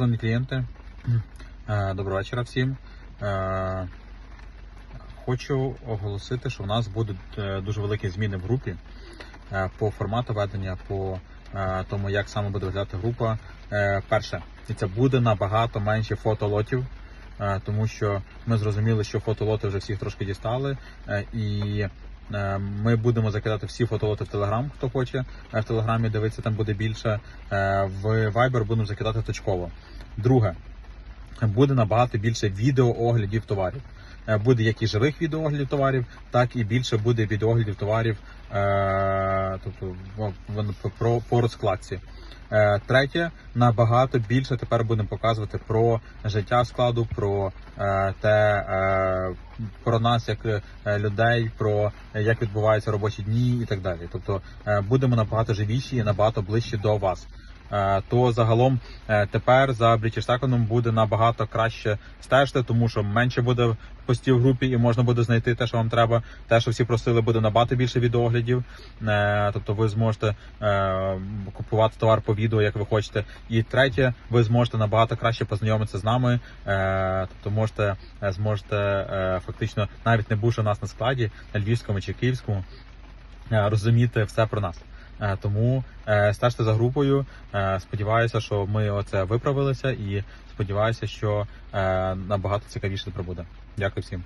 Шановні клієнти, доброго вечора всім. Хочу оголосити, що в нас будуть е, дуже великі зміни в групі е, по формату ведення, по е, тому, як саме буде виглядати група. Перше, це буде набагато менше фотолотів, тому що ми зрозуміли, що фотолоти вже всіх трошки дістали, і ми будемо закидати всі фотолоти в Телеграм, хто хоче. Е, В Телеграмі дивитися там буде більше. Е, В Viber будемо закидати точково. Друге, буде набагато більше відеооглядів товарів. Е, Буде як і живих відеооглядів товарів, так і більше буде відеооглядів товарів е, тобто, про, по розкладці. Е, Третє, набагато більше тепер будемо показувати про життя складу, про те, про нас як людей, про як відбуваються робочі дні і так далі. Тобто будемо набагато живіші і набагато ближче до вас. Е, То загалом е, тепер за British Second буде набагато краще стежити, тому що менше буде постів в групі і можна буде знайти те, що вам треба. Те, що всі просили, буде набагато більше відеоглядів. Е, Тобто ви зможете купувати товар по відео, як ви хочете. І третє, ви зможете набагато краще познайомитися з нами. Тобто можете зможете фактично, навіть не бувши у нас на складі, на львівському чи київському, розуміти все про нас. Е, Тому е, стежте за групою. Е, Сподіваюся, що ми оце виправилися, і сподіваюся, що набагато цікавіше тепер буде. Дякую всім.